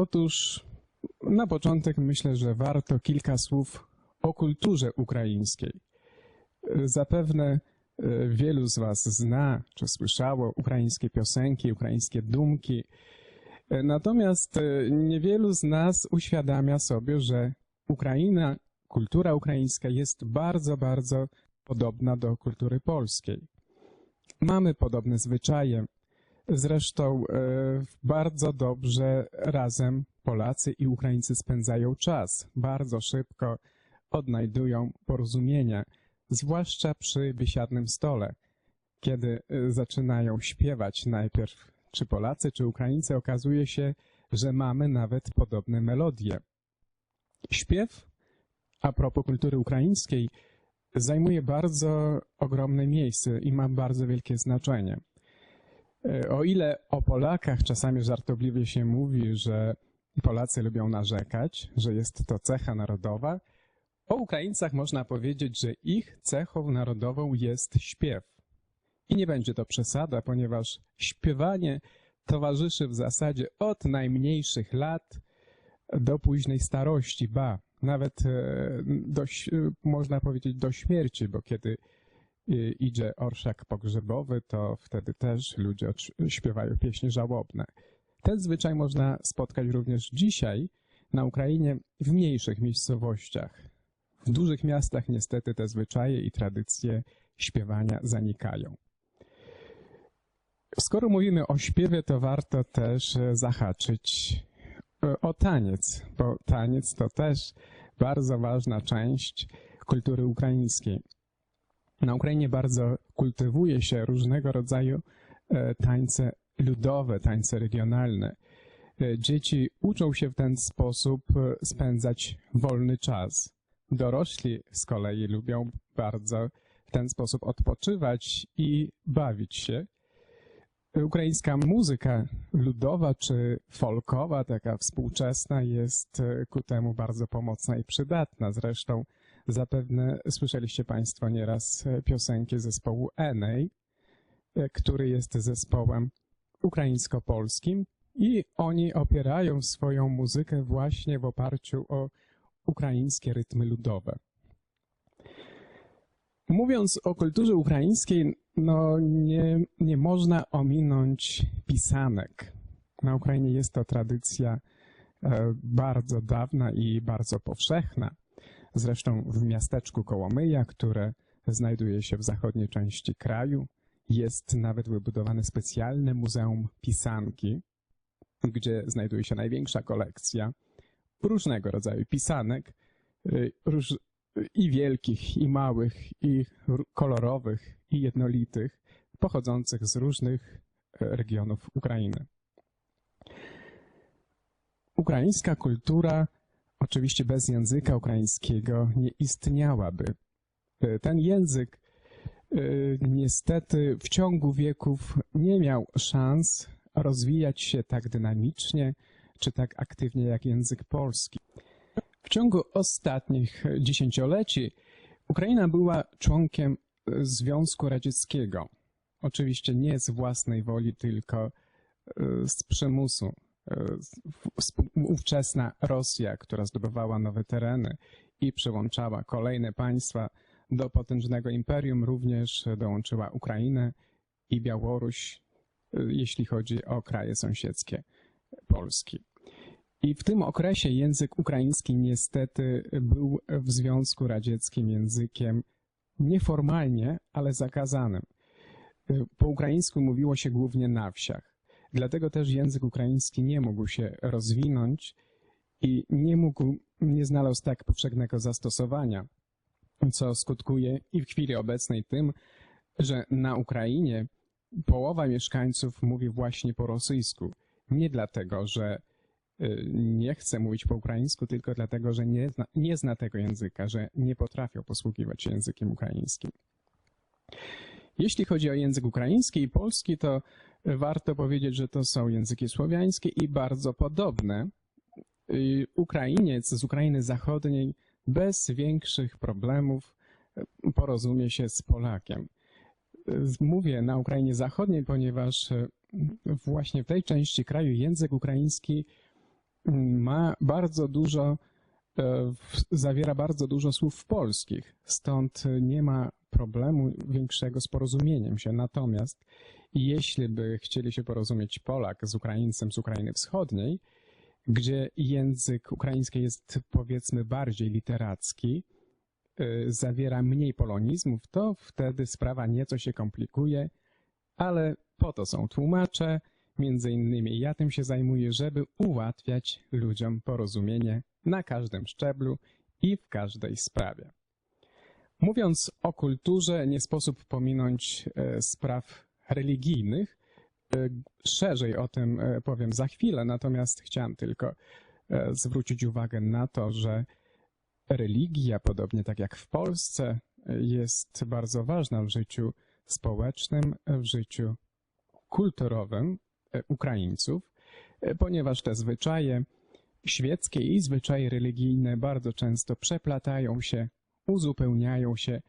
Otóż na początek myślę, że warto kilka słów o kulturze ukraińskiej. Zapewne e, wielu z Was zna czy słyszało ukraińskie piosenki, ukraińskie dumki. E, Natomiast e, niewielu z nas uświadamia sobie, że Ukraina, kultura ukraińska jest bardzo, bardzo podobna do kultury polskiej. Mamy podobne zwyczaje. Zresztą e, bardzo dobrze razem Polacy i Ukraińcy spędzają czas. Bardzo szybko odnajdują porozumienia, zwłaszcza przy biesiadnym stole, kiedy e, zaczynają śpiewać najpierw czy Polacy, czy Ukraińcy, okazuje się, że mamy nawet podobne melodie. Śpiew, a propos kultury ukraińskiej, zajmuje bardzo ogromne miejsce i ma bardzo wielkie znaczenie. E, O ile o Polakach czasami żartobliwie się mówi, że Polacy lubią narzekać, że jest to cecha narodowa, o Ukraińcach można powiedzieć, że ich cechą narodową jest śpiew. I nie będzie to przesada, ponieważ śpiewanie towarzyszy w zasadzie od najmniejszych lat do późnej starości, ba, nawet e, do, ś- można powiedzieć do śmierci, bo kiedy e, idzie orszak pogrzebowy, to wtedy też ludzie śpiewają pieśni żałobne. Ten zwyczaj można spotkać również dzisiaj na Ukrainie w mniejszych miejscowościach. W dużych miastach niestety te zwyczaje i tradycje śpiewania zanikają. Skoro mówimy o śpiewie, to warto też e, zahaczyć e, o taniec, bo taniec to też bardzo ważna część kultury ukraińskiej. Na Ukrainie bardzo kultywuje się różnego rodzaju e, tańce ludowe, tańce regionalne. E, Dzieci uczą się w ten sposób e, spędzać wolny czas. Dorośli z kolei lubią bardzo w ten sposób odpoczywać i bawić się. Ukraińska muzyka ludowa czy folkowa, taka współczesna, jest ku temu bardzo pomocna i przydatna. Zresztą zapewne słyszeliście Państwo nieraz e, piosenki zespołu Enej, który jest zespołem ukraińsko-polskim i oni opierają swoją muzykę właśnie w oparciu o ukraińskie rytmy ludowe. Mówiąc o kulturze ukraińskiej, no nie, nie można ominąć pisanek. Na Ukrainie jest to tradycja e, bardzo dawna i bardzo powszechna. Zresztą w miasteczku Kołomyja, które znajduje się w zachodniej części kraju, jest nawet wybudowane specjalne Muzeum Pisanki, gdzie znajduje się największa kolekcja różnego rodzaju pisanek, y, róż, i wielkich, i małych, i kolorowych, i jednolitych, pochodzących z różnych e, regionów Ukrainy. Ukraińska kultura oczywiście bez języka ukraińskiego nie istniałaby. E, Ten język e, niestety w ciągu wieków nie miał szans rozwijać się tak dynamicznie czy tak aktywnie jak język polski. W ciągu ostatnich dziesięcioleci Ukraina była członkiem Związku Radzieckiego. Oczywiście nie z własnej woli, tylko e, z przymusu. Ówczesna Rosja, która zdobywała nowe tereny i przyłączała kolejne państwa do potężnego imperium, również dołączyła Ukrainę i Białoruś, e, jeśli chodzi o kraje sąsiedzkie Polski. I w tym okresie język ukraiński niestety był w Związku Radzieckim językiem nieformalnie, ale zakazanym. Po ukraińsku mówiło się głównie na wsiach. Dlatego też język ukraiński nie mógł się rozwinąć i nie mógł, nie znalazł tak powszechnego zastosowania, co skutkuje i w chwili obecnej tym, że na Ukrainie połowa mieszkańców mówi właśnie po rosyjsku. Nie dlatego, że y, nie chce mówić po ukraińsku, tylko dlatego, że nie zna, nie zna tego języka, że nie potrafią posługiwać się językiem ukraińskim. Jeśli chodzi o język ukraiński i polski, to warto powiedzieć, że to są języki słowiańskie i bardzo podobne. Y, Ukrainiec z Ukrainy Zachodniej bez większych problemów y, porozumie się z Polakiem. Y, Mówię na Ukrainie Zachodniej, ponieważ właśnie w tej części kraju język ukraiński ma bardzo dużo, zawiera bardzo dużo słów polskich, stąd nie ma problemu większego z porozumieniem się. Natomiast jeśli by chcieli się porozumieć Polak z Ukraińcem z Ukrainy Wschodniej, gdzie język ukraiński jest powiedzmy bardziej literacki, y, zawiera mniej polonizmów, to wtedy sprawa nieco się komplikuje, ale po to są tłumacze, między innymi ja tym się zajmuję, żeby ułatwiać ludziom porozumienie na każdym szczeblu i w każdej sprawie. Mówiąc o kulturze, nie sposób pominąć e, spraw religijnych. E, Szerzej o tym e, powiem za chwilę, natomiast chciałem tylko e, zwrócić uwagę na to, że religia, podobnie tak jak w Polsce, jest bardzo ważna w życiu społecznym, w życiu kulturowym Ukraińców, ponieważ te zwyczaje świeckie i zwyczaje religijne bardzo często przeplatają się, uzupełniają się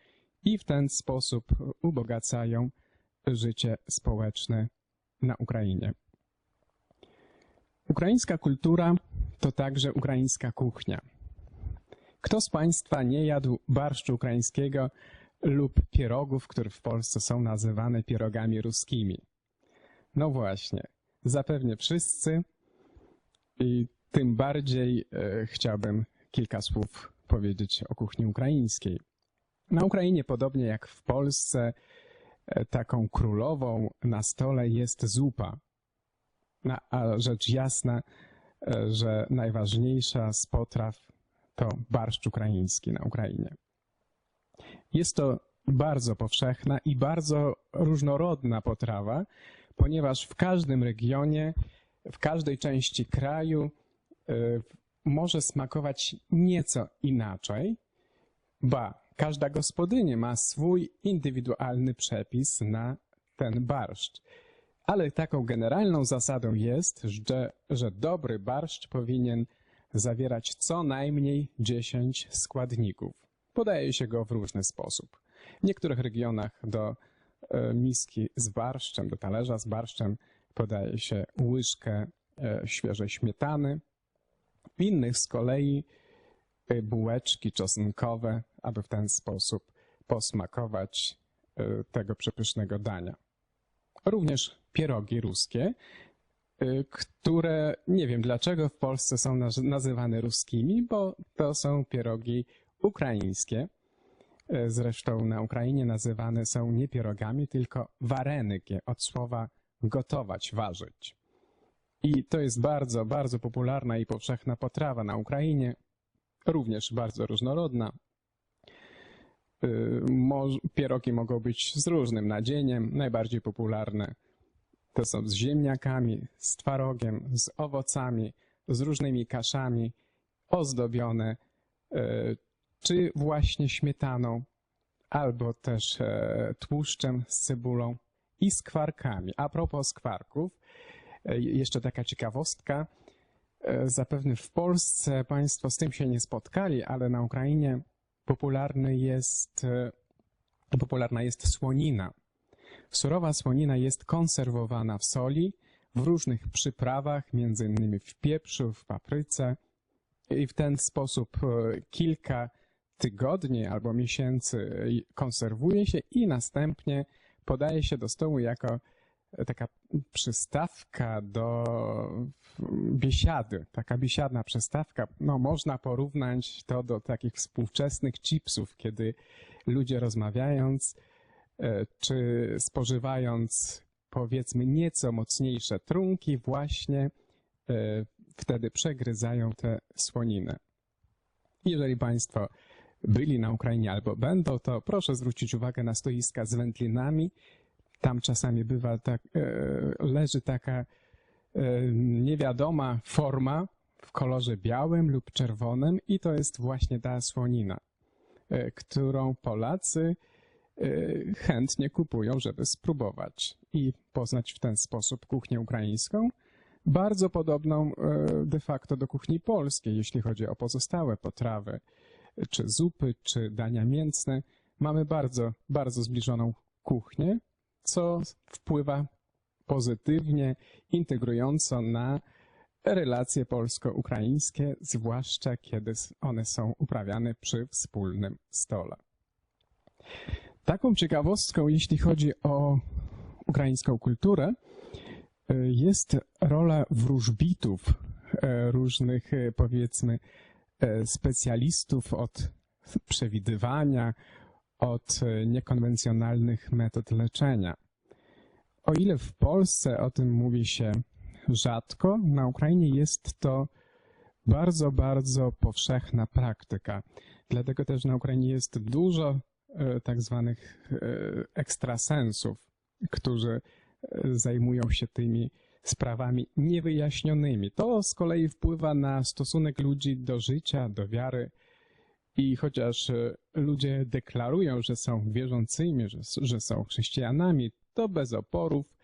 i w ten sposób ubogacają życie społeczne na Ukrainie. Ukraińska kultura to także ukraińska kuchnia. Kto z Państwa nie jadł barszczu ukraińskiego lub pierogów, które w Polsce są nazywane pierogami ruskimi? No właśnie, zapewne wszyscy i tym bardziej e, chciałbym kilka słów powiedzieć o kuchni ukraińskiej. Na Ukrainie, podobnie jak w Polsce, taką królową na stole jest zupa. No, a rzecz jasna, e, że najważniejsza z potraw to barszcz ukraiński na Ukrainie. Jest to bardzo powszechna i bardzo różnorodna potrawa, ponieważ w każdym regionie, w każdej części kraju y, może smakować nieco inaczej, ba, każda gospodynia ma swój indywidualny przepis na ten barszcz. Ale taką generalną zasadą jest, że, że dobry barszcz powinien zawierać co najmniej 10 składników. Podaje się go w różny sposób. W niektórych regionach do e, miski z barszczem, do talerza z barszczem podaje się łyżkę e, świeżej śmietany. W innych z kolei bułeczki czosnkowe, aby w ten sposób posmakować e, tego przepysznego dania. Również pierogi ruskie, y, które nie wiem dlaczego w Polsce są naz- nazywane ruskimi, bo to są pierogi ukraińskie. Y, Zresztą na Ukrainie nazywane są nie pierogami, tylko warenyki, od słowa gotować, ważyć. I to jest bardzo, bardzo popularna i powszechna potrawa na Ukrainie, również bardzo różnorodna. Y, Pierogi mogą być z różnym nadzieniem. Najbardziej popularne to są z ziemniakami, z twarogiem, z owocami, z różnymi kaszami, ozdobione e, czy właśnie śmietaną, albo też e, tłuszczem z cebulą i skwarkami. A propos skwarków, e, jeszcze taka ciekawostka. E, Zapewne w Polsce Państwo z tym się nie spotkali, ale na Ukrainie popularny jest, e, popularna jest słonina. Surowa słonina jest konserwowana w soli, w różnych przyprawach, innymi w pieprzu, w papryce i w ten sposób e, kilka tygodni albo miesięcy konserwuje się i następnie podaje się do stołu jako taka przystawka do biesiady, taka biesiadna przystawka. No, można porównać to do takich współczesnych chipsów, kiedy ludzie rozmawiając e, czy spożywając powiedzmy nieco mocniejsze trunki, właśnie e, wtedy przegryzają tę słoninę. Jeżeli Państwo byli na Ukrainie albo będą, to proszę zwrócić uwagę na stoiska z wędlinami. Tam czasami bywa tak, e, leży taka e, niewiadoma forma w kolorze białym lub czerwonym i to jest właśnie ta słonina, e, którą Polacy chętnie kupują, żeby spróbować i poznać w ten sposób kuchnię ukraińską, bardzo podobną de facto do kuchni polskiej, jeśli chodzi o pozostałe potrawy, czy zupy, czy dania mięsne. Mamy bardzo, bardzo zbliżoną kuchnię, co wpływa pozytywnie, integrująco na relacje polsko-ukraińskie, zwłaszcza kiedy one są uprawiane przy wspólnym stole. Taką ciekawostką, jeśli chodzi o ukraińską kulturę, jest rola wróżbitów, e, różnych e, powiedzmy specjalistów od przewidywania, od niekonwencjonalnych metod leczenia. O ile w Polsce o tym mówi się rzadko, na Ukrainie jest to bardzo, bardzo powszechna praktyka. Dlatego też na Ukrainie jest dużo tak zwanych ekstrasensów, którzy zajmują się tymi sprawami niewyjaśnionymi. To z kolei wpływa na stosunek ludzi do życia, do wiary. I chociaż e, ludzie deklarują, że są wierzącymi, że, że są chrześcijanami, to bez oporów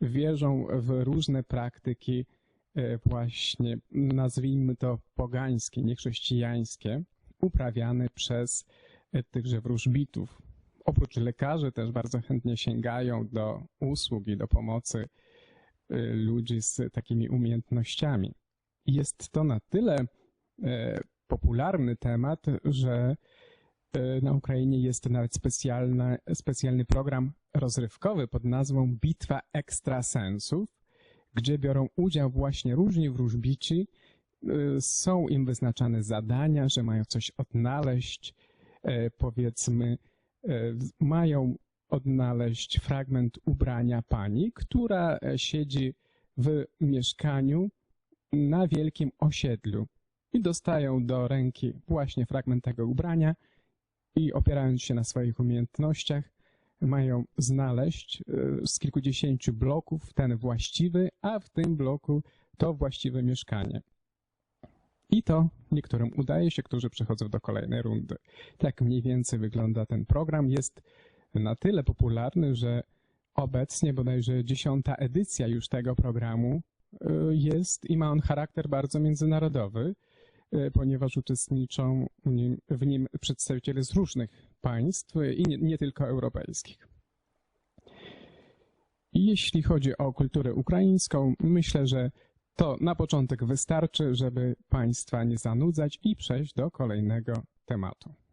wierzą w różne praktyki, e, właśnie nazwijmy to pogańskie, niechrześcijańskie, uprawiane przez e, tychże wróżbitów oprócz lekarzy też bardzo chętnie sięgają do usług i do pomocy ludzi z takimi umiejętnościami. Jest to na tyle popularny temat, że e, na Ukrainie jest nawet specjalna, specjalny program rozrywkowy pod nazwą Bitwa Ekstrasensów, gdzie biorą udział właśnie różni wróżbici. Y, są im wyznaczane zadania, że mają coś odnaleźć, e, powiedzmy, E, mają odnaleźć fragment ubrania pani, która e, siedzi w mieszkaniu na wielkim osiedlu i dostają do ręki właśnie fragment tego ubrania i opierając się na swoich umiejętnościach mają znaleźć e, z kilkudziesięciu bloków ten właściwy, a w tym bloku to właściwe mieszkanie. I to niektórym udaje się, którzy przechodzą do kolejnej rundy. Tak mniej więcej wygląda ten program. Jest na tyle popularny, że obecnie bodajże dziesiąta edycja już tego programu y, jest i ma on charakter bardzo międzynarodowy, ponieważ uczestniczą w nim przedstawiciele z różnych państw i nie, nie tylko europejskich. Jeśli chodzi o kulturę ukraińską, myślę, że to na początek wystarczy, żeby Państwa nie zanudzać i przejść do kolejnego tematu.